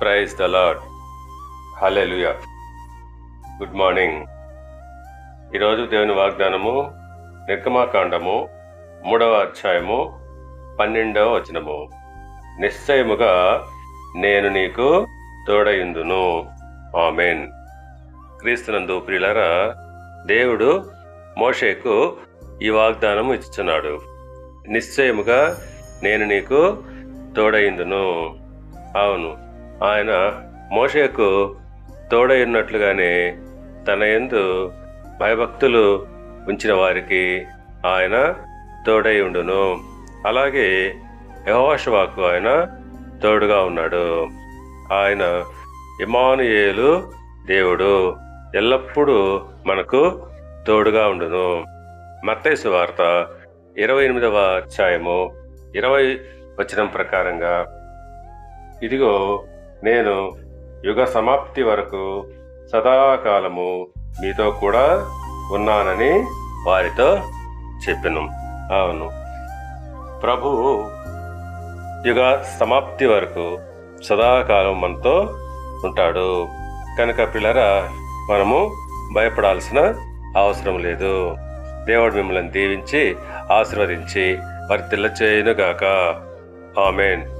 Praise the lord hallelujah good morning ఈరోజు దేవుని వాగ్దానము నిర్గమాకాండము మూడవ అధ్యాయము పన్నెండవ వచనము. నిశ్చయముగా నేను నీకు తోడయుందును. ఆమెన్. క్రీస్తునందు ప్రియులరా దేవుడు మోషేకు ఈ వాగ్దానం ఇచ్చుచున్నాడు. నిశ్చయముగా నేను నీకు తోడయిందును. అవును ఆయన మోషేకు తోడైనట్లుగానే తన యందు భయభక్తులు ఉంచిన వారికి ఆయన తోడై ఉండును. అలాగే యహోషవాకు ఆయన తోడుగా ఉన్నాడు. ఆయన ఇమానుయేలు దేవుడు ఎల్లప్పుడూ మనకు తోడుగా ఉండును. మత్తైసు వార్త ఇరవై ఎనిమిదవ అధ్యాయము ఇరవై వచనం ప్రకారంగా ఇదిగో నేను యుగ సమాప్తి వరకు సదాకాలము మీతో కూడా ఉన్నానని వారితో చెప్పెను. అవును. ప్రభు యుగ సమాప్తి వరకు సదాకాలం మనతో ఉంటాడు. కనుక పిల్లరా మనము భయపడాల్సిన అవసరం లేదు. దేవుడు మిమ్మల్ని దీవించి ఆశీర్వదించి వారి తెల్ల చేయనుగాక. ఆమెన్.